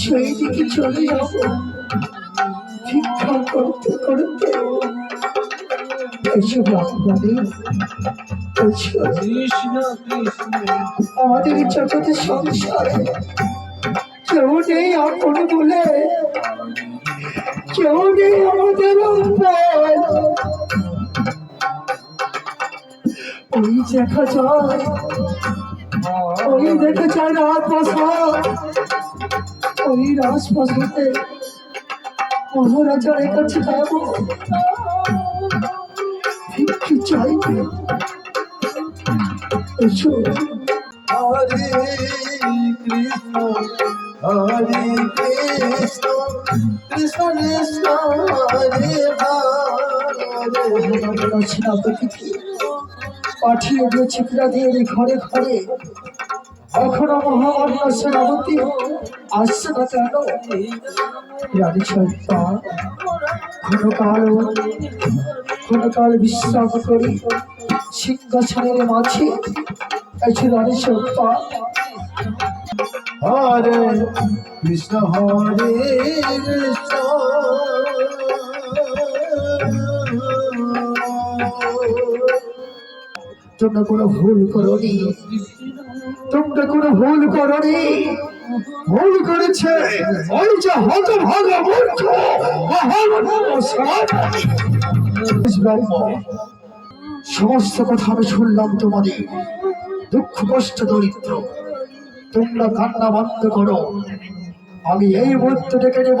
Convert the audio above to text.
সেই দিকে চলে যাব করতে করতে আমাদের এই জগতের সংসারে কেউ নেই আপন বলে কেউ নেই আমাদের ওই দেখা যায় ওই দেখা যায় রাজপ্রসাদ ওই রাজপ্রসাদে মহারাজার কাছে যাব। ভিক্ষি চাইবে? এসো। হরে কৃষ্ণ হরে কৃষ্ণ কৃষ্ণ কৃষ্ণ হরে হরে। পাঠিয়ে দিয়েছে পিরাদের ঘরে ঘরে। এখনও মহামান্য সেনাপতি আসছে না কেন? রানী সত্তা ক্ষণকাল ক্ষণকাল বিশ্রাম করি। সিংহাসনের মাঝে আছে রানী সত্তা হরে কৃষ্ণ হরে কৃষ্ণ। তোমরা কোনো ভুল করনি। তোমরা কোনো ভুল করনি। ভুল করেছে। ওই যে হত ভাগা মূর্খ সেনাপতি সমস্ত কথা আমি শুনলাম তোমাদের। দুঃখ, কষ্ট, দরিদ্র। তোমরা কান্না বন্ধ করো। আমি এই মুহূর্তে ডেকে নেব।